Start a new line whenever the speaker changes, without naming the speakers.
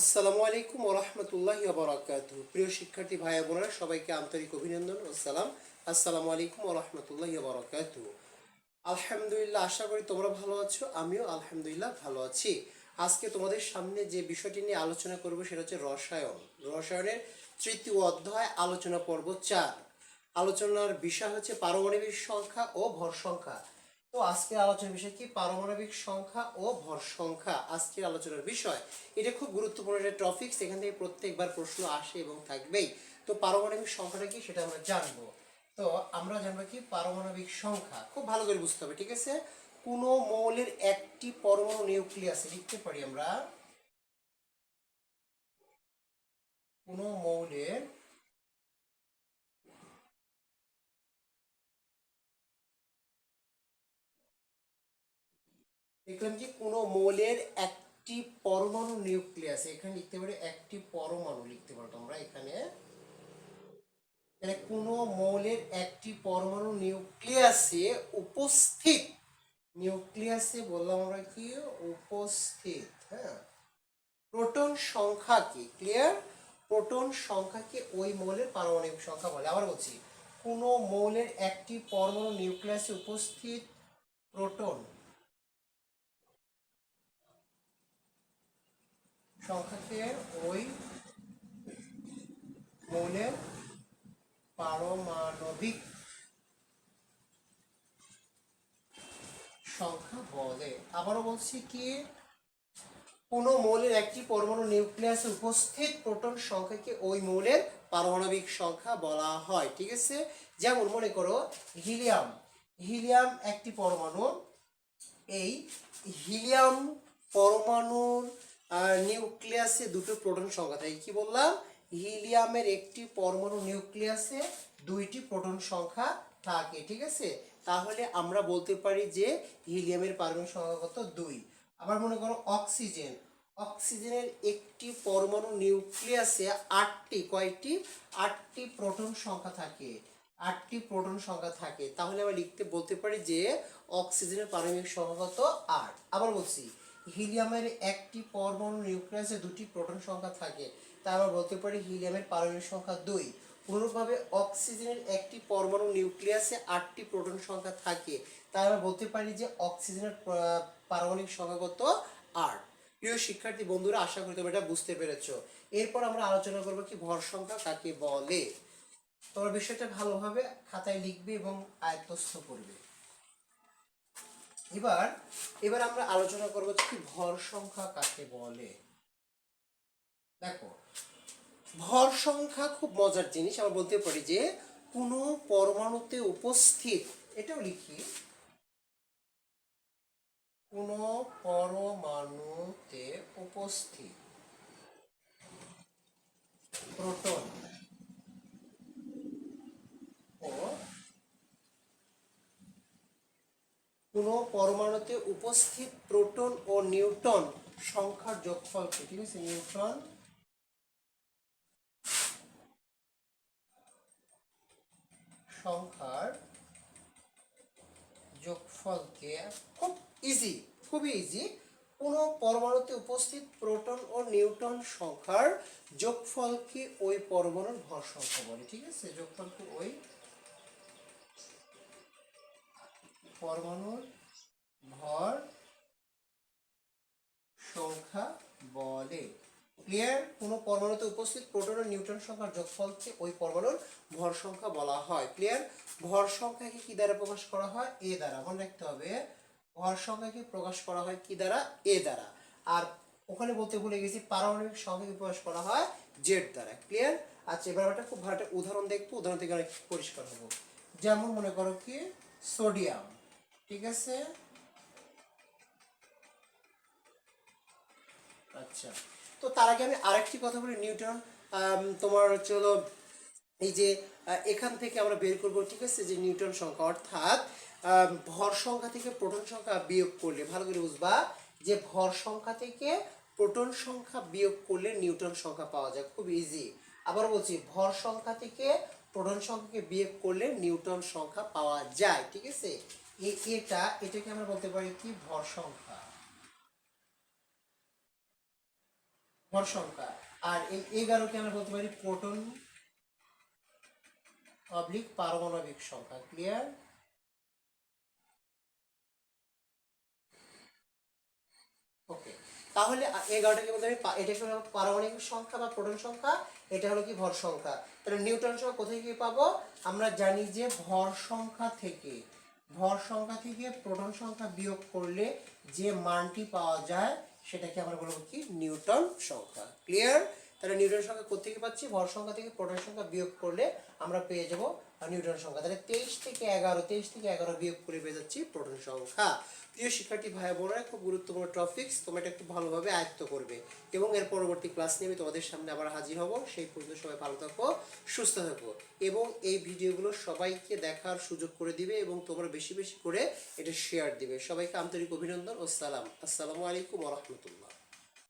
আসসালামু আলাইকুম ওরহমতুল্লাহ বরাকাত প্রিয় শিক্ষার্থী, ভাই বোনেরা, সবাইকে আন্তরিক অভিনন্দন ও সালাম। আসসালামু আলাইকুম ওরহমতুল্লাহ বরাকাত আলহামদুলিল্লাহ, আশা করি তোমরা ভালো আছো, আমিও আলহামদুলিল্লাহ ভালো আছি। আজকে তোমাদের সামনে যে বিষয়টি নিয়ে আলোচনা করব সেটা হচ্ছে রসায়ন। রসায়নের তৃতীয় অধ্যায়, আলোচনা পর্ব চার। আলোচনার বিষয় হচ্ছে পারমাণবিক সংখ্যা ও ভর সংখ্যা। তো আজকের আলোচনার বিষয় কি? পারমাণবিক সংখ্যা ও ভর সংখ্যা। আজকের আলোচনার বিষয়, এটা খুব গুরুত্বপূর্ণ একটা টপিক সেখান থেকে প্রত্যেকবার প্রশ্ন আসে এবং থাকবেই। তো পারমাণবিক সংখ্যাটা কি সেটা আমরা জানব। তো আমরা জানব কি? পারমাণবিক সংখ্যা। খুব ভালো করে বুঝতে হবে, ঠিক আছে? কোন মৌলের একটি পরমাণু নিউক্লিয়াসে, লিখতে পারি আমরা? কোন মৌলের দেখলাম যে কোনো মৌলের একটি পরমাণু নিউক্লিয়াস, এখানে লিখতে পারি একটি পরমাণু, লিখতে পারো তোমরা এখানে। তাহলে কোনো মৌলের একটি পরমাণু নিউক্লিয়াসে উপস্থিত, নিউক্লিয়াসে বললাম আমরা কি? উপস্থিত হ্যাঁ। প্রোটন সংখ্যা কি ক্লিয়ার? প্রোটন সংখ্যাকে ওই মৌলের পারমাণবিক সংখ্যা বলে। আবার বলছি, কোনো মৌলের একটি পরমাণু নিউক্লিয়াসে উপস্থিত প্রোটন সংখ্যাকে ওই মৌলের পারমাণবিক সংখ্যা বলে। আবারও বলছি কি, কোন মৌলের একটি পরমাণু নিউক্লিয়াসে উপস্থিত প্রোটন সংখ্যাকে ওই মৌলের পারমাণবিক সংখ্যা বলা হয়, ঠিক আছে? যেমন মনে করো, হিলিয়াম। হিলিয়াম একটি পরমাণু, এই হিলিয়াম পরমাণুর নিউক্লিয়াসে দুটো প্রোটন সংখ্যা থাকে কি বললাম? হিলিয়ামের একটি পরমাণু নিউক্লিয়াসে দুইটি প্রোটন সংখ্যা থাকে, ঠিক আছে? তাহলে আমরা বলতে পারি যে হিলিয়ামের পারমাণবিক সংখ্যা কত? দুই। আবার মনে করো অক্সিজেন। অক্সিজেনের একটি পরমাণু নিউক্লিয়াসে আটটি, কয়টি? আটটি প্রোটন সংখ্যা থাকে। আটটি প্রোটন সংখ্যা থাকে। তাহলে আমরা লিখতে, বলতে পারি যে অক্সিজেনের পারমাণবিক সংখ্যা কত? আট। আবার বলছি হিলিয়ামের একটি পরমাণু নিউক্লিয়াসে দুটি প্রোটন সংখ্যা থাকে। তা আমরা বলতে পারি হিলিয়ামের পারমাণবিক সংখ্যা দুই। অনুরূপভাবে অক্সিজেনের একটি পরমাণু নিউক্লিয়াসে আটটি প্রোটন সংখ্যা থাকে। তাই আমরা বলতে পারি যে অক্সিজেনের পারমাণবিক সংখ্যা কত? আট। প্রিয় শিক্ষার্থী, বন্ধুরা, আশা করি তোমরা এটা বুঝতে পেরেছ। এরপর আমরা আলোচনা করব কি ভর সংখ্যা কাকে বলে? তোমরা বিষয়টা ভালোভাবে খাতায় লিখবে এবং আয়ত্তস্থ করবে। এবার এবার আমরা আলোচনা করব কি ভর সংখ্যা কাকে বলে। দেখো, ভর সংখ্যা খুব মজার জিনিস, আমরা বলতে পারি যে কোনো পরমাণুতে উপস্থিত, এটাও লিখি, কোনো পরমাণুতে উপস্থিত প্রোটন ও কোনো পরমাণুতে উপস্থিত প্রোটন ও নিউটন সংখ্যার যোগফল কি? ঠিক আছে নিউটন সংখ্যার যোগফলকে খুব ইজি খুবই ইজি কোনো পরমাণুতে উপস্থিত প্রোটন ও নিউটন সংখ্যার যোগফলকে ওই পরমাণুর ভর সংখ্যা বলে? ঠিক আছে? যোগফলকে ওই পরমাণুর ভর সংখ্যা বলে। ক্লিয়ার কোনো পরমাণুতে উপস্থিত প্রোটন ও নিউট্রন সংখ্যার যোগফলকে ওই পরমাণুর ভর সংখ্যা বলা হয়। ক্লিয়ার ভর সংখ্যাকে কি দ্বারা প্রকাশ করা হয়? এ দ্বারা। মনে রাখতে হবে, ভর সংখ্যাকে প্রকাশ করা হয় কি দ্বারা? এ দ্বারা। আর ওখানে বলতে ভুলে গেছি, পারমাণবিক সংখ্যাকে প্রকাশ করা হয় জেড দ্বারা। ক্লিয়ার আচ্ছা এবার একটা খুব ভালো একটা উদাহরণ দেখব, উদাহরণ থেকে অনেক পরিষ্কার হব। যেমন মনে করো কি, সোডিয়াম। ঠিক আছে? আচ্ছা। তো তার আগে আমি আরেকটি কথা বলি, নিউটন। তোমার হচ্ছে হলো এই যে এখান থেকে আমরা বের করব, ঠিক আছে? যে নিউটন সংখ্যা, অর্থাৎ ভর সংখ্যা থেকে প্রোটন সংখ্যা বিয়োগ করলে, ভালো করে বুঝবা, যে ভর সংখ্যা থেকে প্রোটন সংখ্যা বিয়োগ করলে নিউটন সংখ্যা পাওয়া যায়, খুব ইজি আবার বলছি, ভর সংখ্যা থেকে প্রোটন সংখ্যাকে বিয়ে করলে নিউটন সংখ্যা পাওয়া যায়, ঠিক আছে? এটা, এটাকে আমরা বলতে পারি কি? ভর সংখ্যা। ভর সংখ্যা। আর এই এগারোকে আমরা বলতে পারি প্রোটন অবলিক পারমাণবিক সংখ্যা, ক্লিয়ার? তাহলে এগারোটাকে বলতে পা- এটা হলো পারমাণবিক সংখ্যা বা প্রোটন সংখ্যা, এটা হলো কি ভর সংখ্যা। তাহলে নিউটন সংখ্যা কোথায় গিয়ে পাবো? আমরা জানি যে ভর সংখ্যা থেকে, ভর সংখ্যা থেকে প্রোটন সংখ্যা বিয়োগ করলে যে মানটি পাওয়া যায়, সেটাকে আমরা বলব কি? নিউটন সংখ্যা। ক্লিয়ার তাহলে নিউটন সংখ্যা কোথেকে পাচ্ছি? ভর সংখ্যা থেকে প্রোটন সংখ্যা বিয়োগ করলে আমরা পেয়ে যাব নিউটন সংখ্যা। তাহলে তেইশ থেকে এগারো, তেইশ থেকে এগারো বিয়োগ করে পেয়ে যাচ্ছি প্রোটন সংখ্যা। প্রিয় শিক্ষার্থী ভাই বোনেরা খুব গুরুত্বপূর্ণ টপিকস তোমরা এটা খুব ভালোভাবে আয়ত্ত করবে। এবং এর পরবর্তী ক্লাস নিয়ে আমি তোমাদের সামনে আবার হাজির হব। সেই পর্যন্ত সবাই ভালো থাকো, সুস্থ থাকো। এবং এই ভিডিওগুলো সবাইকে দেখার সুযোগ করে দিবে এবং তোমরা বেশি বেশি করে এটা শেয়ার দিবে। সবাইকে আন্তরিক অভিনন্দন ও সালাম। আসসালামু আলাইকুম রহমতুল্লাহ।